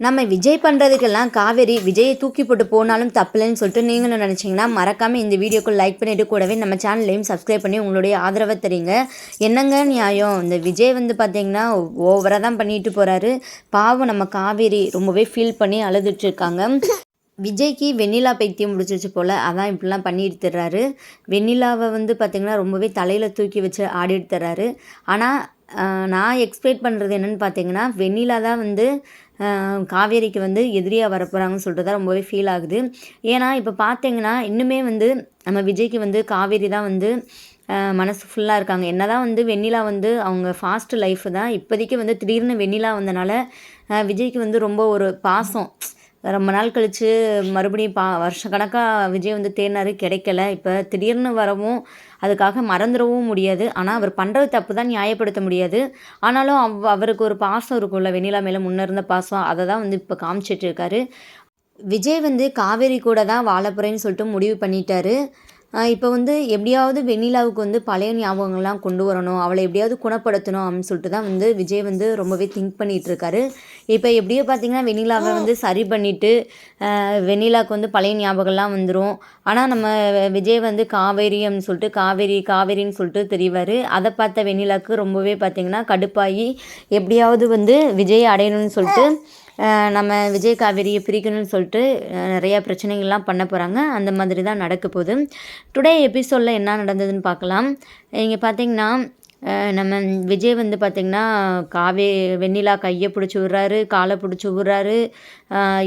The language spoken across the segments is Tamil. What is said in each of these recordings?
நம்ம விஜய் பண்ணுறதுக்கெல்லாம் காவேரி விஜயை தூக்கி போட்டு போனாலும் தப்பில்லைன்னு சொல்லிட்டு நீங்களும் நினச்சிங்கன்னா மறக்காமல் இந்த வீடியோக்கு லைக் பண்ணிவிட்டு கூடவே நம்ம சேனல்லையும் சப்ஸ்கிரைப் பண்ணி உங்களுடைய ஆதரவை தெரியுங்க. என்னங்க நியாயம்? இந்த விஜய் வந்து பார்த்திங்கன்னா ஓவராக தான் பண்ணிட்டு போகிறாரு பாவம் நம்ம காவேரி ரொம்பவே ஃபீல் பண்ணி அழுதுட்டுருக்காங்க விஜய்க்கு வெண்ணிலா பைத்தியம் முடிச்சிச்சு போல் அதான் இப்படிலாம் பண்ணிட்டு தர்றாரு. வெண்ணிலாவை வந்து பார்த்திங்கன்னா ரொம்பவே தலையில் தூக்கி வச்சு ஆடிட்டு தர்றாரு. ஆனால் நான் எக்ஸ்பெக்ட் பண்ணுறது என்னென்னு பார்த்தீங்கன்னா வெண்ணிலா தான் வந்து காவேரிக்கு வந்து எதிரியாக வரப்போகிறாங்கன்னு சொல்லிட்டு தான் ரொம்பவே ஃபீல் ஆகுது. ஏன்னா இப்போ பார்த்தீங்கன்னா இன்னுமே வந்து நம்ம விஜய்க்கு வந்து காவேரி தான் வந்து மனசு ஃபுல்லாக இருக்காங்க. என்ன தான் வந்து வெண்ணிலா வந்து அவங்க ஃபாஸ்ட் லைஃப் தான் இப்போதைக்கு வந்து திடீர்னு வெண்ணிலா வந்தனால விஜய்க்கு வந்து ரொம்ப ஒரு பாசம். ரொம்ப நாள் கழித்து மறுபடியும் பா வருஷக்கணக்காக விஜய் வந்து தேடினாரு கிடைக்கல. இப்போ திடீர்னு வரவும் அதுக்காக மறந்துடவும் முடியாது. ஆனால் அவர் பண்ணுறது தப்பு தான் நியாயப்படுத்த முடியாது. ஆனாலும் அவ் அவருக்கு ஒரு பாசம் இருக்கும்ல வெண்ணிலா மேலே முன்னே இருந்த பாசம் அதை தான் வந்து இப்போ காமிச்சிட்டு இருக்காரு. விஜய் வந்து காவேரி கூட தான் வாழ போகிறேன்னு சொல்லிட்டு முடிவு பண்ணிட்டாரு. இப்போ வந்து எப்படியாவது வெண்ணிலாவுக்கு வந்து பழைய ஞாபகங்கள்லாம் கொண்டு வரணும் அவளை எப்படியாவது குணப்படுத்தணும் அப்படின்னு சொல்லிட்டு தான் வந்து விஜய் வந்து ரொம்பவே திங்க் பண்ணிட்டு இருக்காரு. இப்போ எப்படியோ பார்த்தீங்கன்னா வெண்ணிலாவை வந்து சரி பண்ணிவிட்டு வெண்ணிலாவுக்கு வந்து பழைய ஞாபகம்லாம் வந்துடும் ஆனால் நம்ம விஜய் வந்து காவேரி அப்படின்னு சொல்லிட்டு காவேரி காவேரின்னு சொல்லிட்டு தெரிவார். அதை பார்த்த வெண்ணிலாவுக்கு ரொம்பவே பார்த்தீங்கன்னா கடுப்பாகி எப்படியாவது வந்து விஜய் அடையணும்னு சொல்லிட்டு நம்ம விஜய் காவேரியை பிரிக்கணும்னு சொல்லிட்டு நிறையா பிரச்சனைகள்லாம் பண்ண போகிறாங்க அந்த மாதிரி தான் நடக்க போகுது. டுடே எபிசோடில் என்ன நடந்ததுன்னு பார்க்கலாம். இங்கே பார்த்தீங்கன்னா நம்ம விஜய் வந்து பார்த்திங்கன்னா காவே வெண்ணிலா கையை பிடிச்சி விட்றாரு காலை பிடிச்சி விட்றாரு.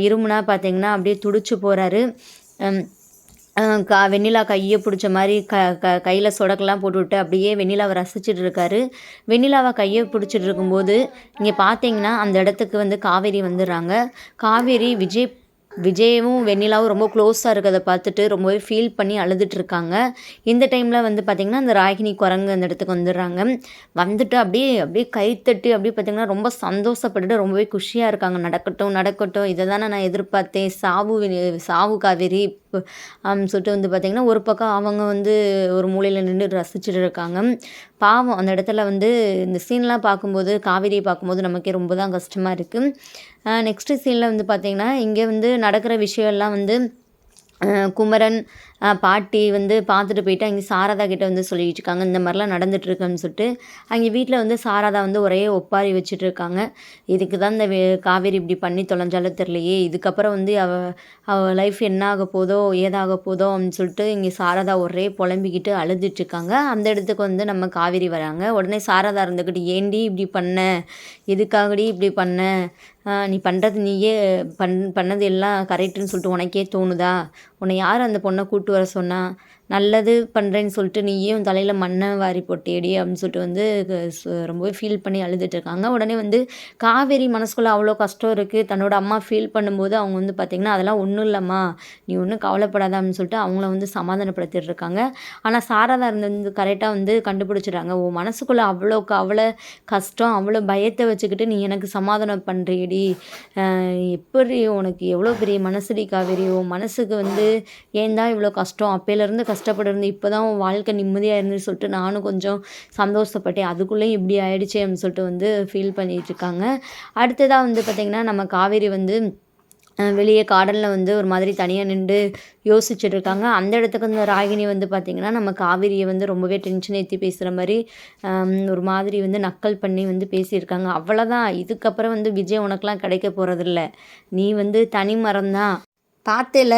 இருமுனா பார்த்திங்கன்னா அப்படியே துடிச்சு போகிறாரு கா வெண்ணிலா கையை பிடிச்ச மாதிரி க க கையில் சொடக்கெல்லாம் போட்டுவிட்டு அப்படியே வெண்ணிலாவை ரசிச்சுட்டு இருக்காரு. வெண்ணிலாவை கையை பிடிச்சிட்டு இருக்கும்போது இங்கே பார்த்தீங்கன்னா அந்த இடத்துக்கு வந்து காவேரி வந்துடுறாங்க. காவேரி விஜய் விஜயும் வெண்ணிலாவும் ரொம்ப க்ளோஸாக இருக்கிறத பார்த்துட்டு ரொம்பவே ஃபீல் பண்ணி அழுதுட்டு இருக்காங்க இந்த டைமில் வந்து பார்த்திங்கன்னா அந்த ராகினி குரங்கு அந்த இடத்துக்கு வந்துடுறாங்க. வந்துட்டு அப்படியே அப்படியே கைத்தட்டி அப்படியே பார்த்திங்கன்னா ரொம்ப சந்தோஷப்பட்டுட்டு ரொம்பவே குஷியாக இருக்காங்க. நடக்கட்டும் நடக்கட்டும் இதை தானே நான் எதிர்பார்த்தேன். சாவு சாவு காவேரி அப்படின்னு சொல்லிட்டு வந்து பார்த்திங்கன்னா ஒரு பக்கம் அவங்க வந்து ஒரு மூலையில் நின்று ரசிச்சுட்டு இருக்காங்க. பாவம் அந்த இடத்துல வந்து இந்த சீன்லாம் பார்க்கும்போது காவேரியை பார்க்கும்போது நமக்கே ரொம்ப தான் கஷ்டமாக இருக்குது நெக்ஸ்ட்டு சீனில் வந்து பார்த்திங்கன்னா இங்கே வந்து நடக்கிற விஷயம்லாம் வந்து குமரன் பாட்டி வந்து பார்த்துட்டு போயிட்டு அங்கே சாரதா கிட்டே வந்து சொல்லிக்கிட்டு இருக்காங்க இந்த மாதிரிலாம் நடந்துகிட்ருக்குன்னு சொல்லிட்டு. அங்கே வீட்டில் வந்து சாரதா வந்து ஒரே ஒப்பாரி வச்சுட்டு இருக்காங்க. இதுக்கு தான் இந்த வே- காவேரி இப்படி பண்ணி தொலைஞ்சாலும் தெரியலையே. இதுக்கப்புறம் வந்து அவ அவ லைஃப் என்ன ஆக போதோ ஏதாக போதோ அப்படின்னு சொல்லிட்டு இங்கே சாரதா ஒரே புலம்பிக்கிட்டு அழுதுட்டுருக்காங்க அந்த இடத்துக்கு வந்து நம்ம காவேரி வராங்க. உடனே சாரதா இருந்துக்கிட்டு ஏண்டி இப்படி பண்ண? எதுக்காகடி இப்படி பண்ண? நீ பண்ணுறது நீயே பண் பண்ணது எல்லாம் கரெக்டுன்னு சொல்லிட்டு உனக்கே தோணுதா? உன்னை யார் அந்த பொண்ணை கூட்டு வர சொன்னா நல்லது பண்ணுறேன்னு சொல்லிட்டு நீயும் தலையில் மண்ணை வாரி போட்டேடி அப்படின்னு சொல்லிட்டு வந்து ரொம்பவே ஃபீல் பண்ணி அழுதுட்டு இருக்காங்க. உடனே வந்து காவேரி மனசுக்குள்ளே அவ்வளோ கஷ்டம் இருக்குது தன்னோட அம்மா ஃபீல் பண்ணும்போது அவங்க வந்து பார்த்திங்கன்னா அதெல்லாம் ஒன்றும் இல்லைம்மா. நீ ஒன்றும் கவலைப்படாத அப்படின்னு சொல்லிட்டு அவங்கள வந்து சமாதானப்படுத்திட்டு இருக்காங்க. ஆனால் சாரதா இருந்து வந்து கரெக்டாக வந்து கண்டுபிடிச்சிடுறாங்க. ஓ மனசுக்குள்ளே அவ்வளோக்கு அவ்வளோ கஷ்டம் அவ்வளோ பயத்தை வச்சுக்கிட்டு நீ எனக்கு சமாதானம் பண்ணுறியடி எப்படி உனக்கு எவ்வளோ பெரிய மனசுடி காவேரி? உன் மனசுக்கு வந்து ஏன் தான் இவ்வளோ கஷ்டம்? அப்போலேருந்து கஷ்டம் இருந்து இப்போ தான் உன் வாழ்க்கை நிம்மதியாக இருந்து சொல்லிட்டு நானும் கொஞ்சம் சந்தோஷப்பட்டேன். அதுக்குள்ளேயும் இப்படி ஆயிடுச்சே அப்படின்னு சொல்லிட்டு வந்து ஃபீல் பண்ணிகிட்ருக்காங்க அடுத்ததாக வந்து பார்த்திங்கன்னா நம்ம காவேரி வந்து வெளியே கார்டனில் வந்து ஒரு மாதிரி தனியாக நின்று யோசிச்சுட்டு இருக்காங்க. அந்த இடத்துக்கு வந்து ராகினி வந்து பார்த்திங்கன்னா நம்ம காவிரியை வந்து ரொம்பவே டென்ஷன் ஏற்றி பேசுகிற மாதிரி ஒரு மாதிரி வந்து நக்கல் பண்ணி வந்து பேசியிருக்காங்க. அவ்வளோதான் இதுக்கப்புறம் வந்து விஜய் உனக்கெலாம் கிடைக்க போகிறதில்ல நீ வந்து தனி மரம்தான். பார்த்தேல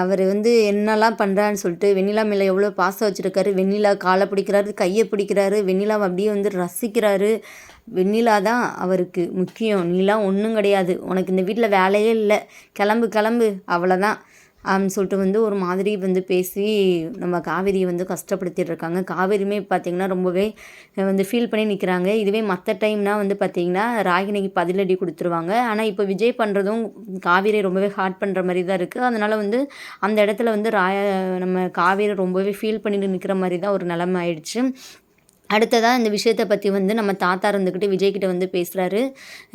அவர் வந்து என்னெல்லாம் பண்ணுறான்னு சொல்லிட்டு வெண்ணிலா மேலே எவ்வளோ பாசம் வச்சுருக்காரு வெண்ணிலா காலை பிடிக்கிறாரு கையை பிடிக்கிறாரு வெண்ணிலாவை அப்படியே வந்து ரசிக்கிறாரு. வெண்ணிலா தான் அவருக்கு முக்கியம். நீலாம் ஒன்றும் கிடையாது. உனக்கு இந்த வீட்டில் வேலையே இல்லை. கிளம்பு கிளம்பு. அவ்வளோதான் சொல்லிட்டு வந்து ஒரு மாதிரி வந்து பேசி நம்ம காவேரியை வந்து கஷ்டப்படுத்திட்டு இருக்காங்க. காவேரியுமே பார்த்திங்கன்னா ரொம்பவே வந்து ஃபீல் பண்ணி நிற்கிறாங்க இதுவே மற்ற டைம்னால் வந்து பார்த்திங்கன்னா ராகினிக்கு பதிலடி கொடுத்துருவாங்க. ஆனால் இப்போ விஜய் பண்ணுறதும் காவேரி ரொம்பவே ஹார்ட் பண்ணுற மாதிரி தான் இருக்குது அதனால் வந்து அந்த இடத்துல வந்து ராய நம்ம காவேரி ரொம்பவே ஃபீல் பண்ணிட்டு நிற்கிற மாதிரி தான் ஒரு நிலமை ஆயிடுச்சு. அடுத்ததாக இந்த விஷயத்தை பற்றி வந்து நம்ம தாத்தா இருந்துக்கிட்டு விஜய்கிட்ட வந்து பேசுகிறாரு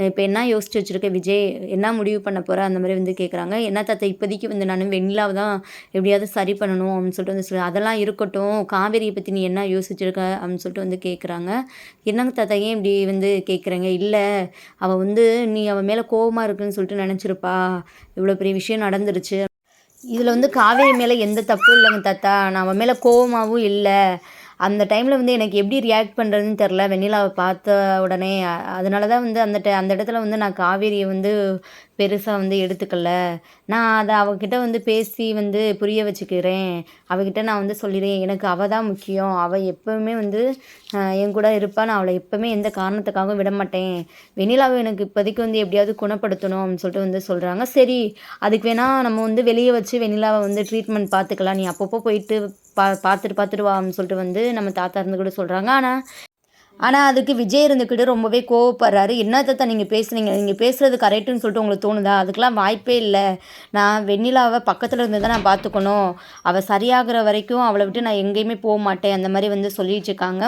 இப்போ என்ன யோசிச்சு வச்சுருக்க விஜய்? என்ன முடிவு பண்ண போகிற அந்த மாதிரி வந்து கேட்குறாங்க என்ன தாத்தா இப்போதைக்கு வந்து நான் வெண்ணிலாவை தான் எப்படியாவது சரி பண்ணணும் அப்படின்னு சொல்லிட்டு வந்து சொல்லி அதெல்லாம் இருக்கட்டும். காவேரியை பற்றி நீ என்ன யோசிச்சிருக்க அப்படின்னு சொல்லிட்டு வந்து கேட்குறாங்க என்னங்க தாத்தா ஏன் இப்படி வந்து கேட்குறேங்க இல்லை அவள் வந்து நீ அவள் மேலே கோவமாக இருக்குன்னு சொல்லிட்டு நினச்சிருப்பா. இவ்வளோ பெரிய விஷயம் நடந்துருச்சு. இதில் வந்து காவேரி மேலே எந்த தப்பும் இல்லைங்க தாத்தா. நான் அவன் மேலே கோவமாகவும் இல்லை. அந்த டைமில் வந்து எனக்கு எப்படி ரியாக்ட் பண்ணுறதுன்னு தெரில வெண்ணிலாவை பார்த்த உடனே அதனால தான் வந்து அந்த டை அந்த இடத்துல வந்து நான் காவேரியை வந்து பெருசாக வந்து எடுத்துக்கல. நான் அதை அவகிட்ட வந்து பேசி வந்து புரிய வச்சுக்கிறேன். அவகிட்ட நான் வந்து சொல்லிடுறேன் எனக்கு அவள் தான் முக்கியம். அவள் எப்போவுமே வந்து என் கூட இருப்பா. நான் அவளை எப்போவுமே எந்த காரணத்துக்காகவும் விட மாட்டேன். வெண்ணிலாவை எனக்கு இப்போதைக்கு வந்து எப்படியாவது குணப்படுத்தணும் அப்படின்னு சொல்லிட்டு வந்து சொல்கிறாங்க சரி அதுக்கு வேணால் நம்ம வந்து வெளியே வச்சு வெண்ணிலாவை வந்து ட்ரீட்மெண்ட் பார்த்துக்கலாம். நீ அப்பப்போ போயிட்டு பா பார்த்துட்டு பார்த்துட்டு வா அப்படின்னு சொல்லிட்டு வந்து நம்ம தாத்தா இருந்து கூட சொல்கிறாங்க ஆனால் ஆனால் அதுக்கு விஜய் இருந்துக்கிட்டு ரொம்பவே கோவப்படுறாரு. என்ன தாத்தா நீங்கள் பேசுனீங்க? நீங்கள் பேசுகிறது கரெக்டுன்னு சொல்லிட்டு உங்களுக்கு தோணுதா? அதுக்கெலாம் வாய்ப்பே இல்லை. நான் வெண்ணிலாவை பக்கத்தில் இருந்து தான் நான் பார்த்துக்கணும் அவள் சரியாகிற வரைக்கும் அவளை விட்டு நான் எங்கேயுமே போக மாட்டேன். அந்த மாதிரி வந்து சொல்லிட்டு இருக்காங்க.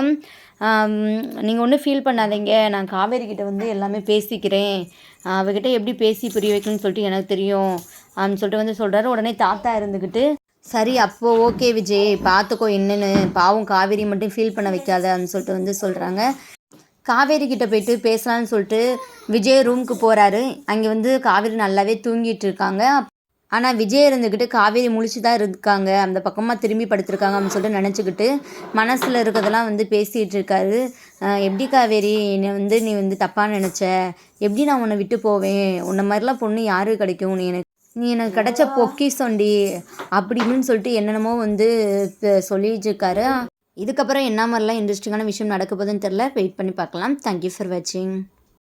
நீங்கள் ஒன்றும் ஃபீல் பண்ணாதீங்க. நான் காவேரி கிட்ட வந்து எல்லாமே பேசிக்கிறேன். அவகிட்ட எப்படி பேசி புரிய வைக்கணும்னு சொல்லிட்டு எனக்கு தெரியும். அப்படின்னு சொல்லிட்டு வந்து சொல்கிறாரு உடனே தாத்தா இருந்துக்கிட்டு சரி அப்போ ஓகே விஜய் பார்த்துக்கோ என்னென்னு. பாவம் காவேரி மட்டும் ஃபீல் பண்ண வைக்காத அப்படின்னு சொல்லிட்டு வந்து சொல்கிறாங்க காவேரி கிட்ட போயிட்டு பேசலாம்னு சொல்லிட்டு விஜய் ரூமுக்கு போகிறாரு அங்கே வந்து காவேரி நல்லாவே தூங்கிட்டு இருக்காங்க. ஆனால் விஜய் இருந்துக்கிட்டு காவேரி முழிச்சு தான் இருக்காங்க. அந்த பக்கமாக திரும்பி படுத்திருக்காங்க அப்படின்னு சொல்லிட்டு நினச்சிக்கிட்டு மனசில் இருக்கிறதெல்லாம் வந்து பேசிகிட்டு இருக்காரு. எப்படி காவேரி? என்னை வந்து நீ வந்து தப்பாக நினச்ச? எப்படி நான் உன்னை விட்டு போவேன்? உன்னை மாதிரிலாம் பொண்ணு யாருக்கு கிடைக்கும்? நீ எனக்கு நீ எனக்கு கிடைச்ச பொக்கி சொண்டி அப்படின்னு சொல்லிட்டு என்னென்னமோ வந்து சொல்லிட்டு இருக்காரு இதுக்கப்புறம் என்ன மாதிரிலாம் இன்ட்ரெஸ்டிங்கான விஷயம் நடக்க போகுதுன்னு தெரில வெயிட் பண்ணி பார்க்கலாம். தேங்க்யூ ஃபார் வாட்சிங்